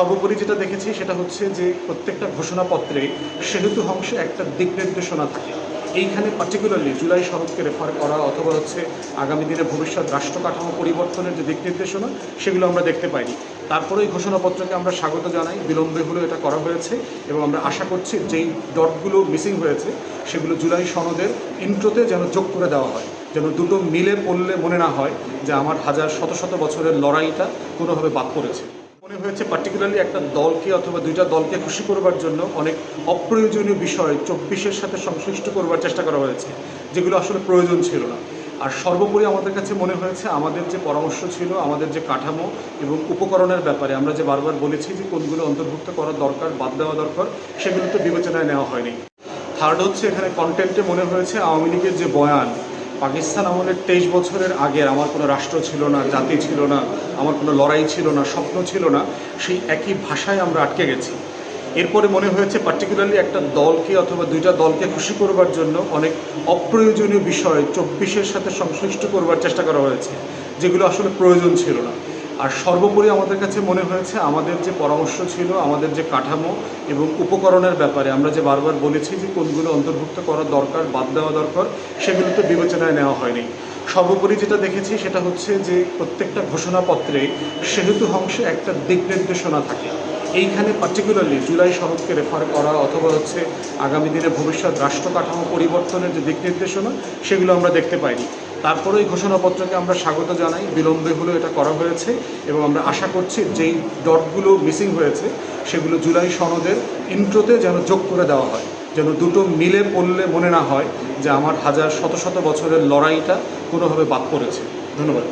সর্বোপরি যেটা দেখেছি সেটা হচ্ছে যে প্রত্যেকটা ঘোষণাপত্রে সেহেতু অংশে একটা দিক নির্দেশনা থাকে। এইখানে পার্টিকুলারলি জুলাই সনদকে রেফার করা অথবা হচ্ছে আগামী দিনে ভবিষ্যৎ রাষ্ট্র কাঠামো পরিবর্তনের যে দিক নির্দেশনা, সেগুলো আমরা দেখতে পাইনি। তারপরে এই ঘোষণাপত্রকে আমরা স্বাগত জানাই। বিলম্বে হলেও এটা করা হয়েছে এবং আমরা আশা করছি যেই ডটগুলো মিসিং হয়েছে, সেগুলো জুলাই সনদের ইন্ট্রোতে যেন যোগ করে দেওয়া হয়, যেন দুটো মিলে পড়লে মনে না হয় যে আমার হাজার শত শত বছরের লড়াইটা কোনোভাবে বাদ পড়েছে। মনে হয়েছে পার্টিকুলারলি একটা দলকে অথবা দুইটা দলকে খুশি করবার জন্য অনেক অপ্রয়োজনীয় বিষয় চব্বিশের সাথে সংশ্লিষ্ট করবার চেষ্টা করা হয়েছে, যেগুলো আসলে প্রয়োজন ছিল না। আর সর্বোপরি আমাদের কাছে মনে হয়েছে আমাদের যে পরামর্শ ছিল, আমাদের যে কাঠামো এবং উপকরণের ব্যাপারে আমরা যে বারবার বলেছি যে কোনগুলো অন্তর্ভুক্ত করা দরকার, বাদ দেওয়া দরকার, সেগুলো তো বিবেচনায় নেওয়া হয়নি। থার্ড হচ্ছে এখানে কন্টেন্টে মনে হয়েছে আওয়ামী লীগের যে বয়ান পাকিস্তান আমলের তেইশ বছরের আগের আমার কোনো রাষ্ট্র ছিল না, জাতি ছিল না, আমার কোনো লড়াই ছিল না, স্বপ্ন ছিল না, সেই একই ভাষায় আমরা আটকে গেছি। এরপরে মনে হয়েছে পার্টিকুলারলি একটা দলকে অথবা দুইটা দলকে খুশি করবার জন্য অনেক অপ্রয়োজনীয় বিষয় চব্বিশের সাথে সংশ্লিষ্ট করবার চেষ্টা করা হয়েছে, যেগুলো আসলে প্রয়োজন ছিল না। আর সর্বোপরি আমাদের কাছে মনে হয়েছে আমাদের যে পরামর্শ ছিল, আমাদের যে কাঠামো এবং উপকরণের ব্যাপারে আমরা যে বারবার বলেছি যে কোনগুলো অন্তর্ভুক্ত করা দরকার, বাদ দেওয়া দরকার, সেগুলো তো বিবেচনায় নেওয়া হয়নি। সর্বোপরি যেটা দেখেছি সেটা হচ্ছে যে প্রত্যেকটা ঘোষণাপত্রে সেহেতু অংশে একটা দিক নির্দেশনা থাকে। এইখানে পার্টিকুলারলি জুলাই সনদকে রেফার করা অথবা হচ্ছে আগামী দিনে ভবিষ্যৎ রাষ্ট্র কাঠামো পরিবর্তনের যে দিক নির্দেশনা, সেগুলো আমরা দেখতে পাইনি। তারপরে এই ঘোষণাপত্রকে আমরা স্বাগত জানাই। বিলম্বে হলেও এটা করা হয়েছে এবং আমরা আশা করছি যেই ডটগুলো মিসিং হয়েছে, সেগুলো জুলাই সনদের ইন্ট্রোতে যেন যোগ করে দেওয়া হয়, যেন দুটো মিলে পড়লে মনে না হয় যে আমার হাজার শত শত বছরের লড়াইটা কোনোভাবে বাদ পড়েছে। ধন্যবাদ।